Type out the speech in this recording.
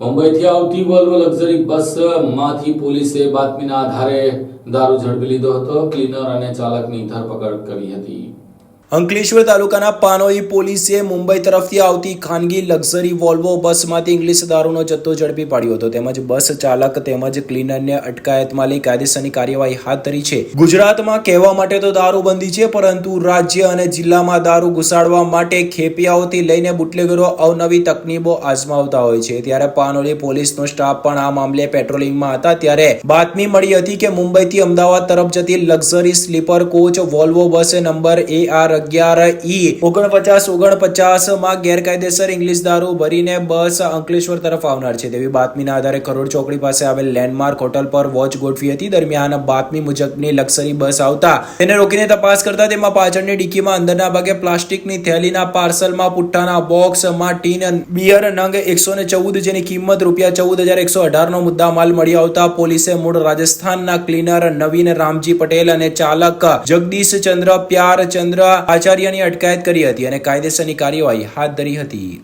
મુંબઈથી આવતી Volvo luxury બસમાંથી પોલીસે બાતમીના આધારે દારૂ ઝડપી લીધો હતો. ક્લીનર અને ચાલકની ધરપકડ કરી હતી. અંકલેશ્વર તાલુકાના પાનોઈ પોલીસે મુંબઈ તરફથી આવતી ખાનગી લક્ઝરી વોલ્વો બસમાંથી ઇંગ્લિશ દારૂનો જથ્થો ઝડપી પાડ્યો હતો. તેમજ બસ ચાલક તેમજ ક્લીનરને અટકાયતમાં લઈ કાયદેસરની કાર્યવાહી હાથ ધરી છે. ગુજરાતમાં કહેવા માટે તો દારૂબંધી છે, પરંતુ રાજ્ય અને જિલ્લામાં દારૂ ઘુસાડવા માટે ખેપિયાઓથી લઈને બુટલેગરો અવનવી તકનીકો આજમાવતા હોય છે. ત્યારે પાનોલી પોલીસનો સ્ટાફ પણ આ મામલે પેટ્રોલિંગમાં હતા. ત્યારે બાતમી મળી હતી કે મુંબઈથી અમદાવાદ તરફ જતી luxury sleeper coach Volvo bus number A R અગિયાર ઈ ઓગણપચાસ ઓગણપચાસમાં ગેરકાયદેસર ઇંગ્લિશ દારૂ ભરીને બસ અંકલેશ્વર તરફ આવનાર છે. તેવી બાતમીના આધારે કરોડ ચોકડી પાસે આવેલ લેન્ડમાર્ક હોટલ પર વોચ ગોઠવી હતી. દરમિયાન બાતમી મુજબની લક્ઝરી બસ આવતા તેને રોકીને તપાસ કરતા તેમાં પાછળની ડીકીમાં અંદરના ભાગે પ્લાસ્ટિકની થેલીના પાર્સલમાં પુઠ્ઠાના બોક્સમાં ટીન બિયર નંગ એકસો ને ચૌદ જેની કિંમત રૂપિયા ચૌદ હજાર એકસો અઢાર નો મુદ્દા માલ મળી આવતા પોલીસે મૂળ રાજસ્થાનના ક્લીનર નવીન રામજી પટેલ અને ચાલક જગદીશ ચંદ્ર, પ્યાર ચંદ્ર આચાર્યની અટકાયત કરી હતી અને કાયદેસરની કાર્યવાહી હાથ ધરી હતી.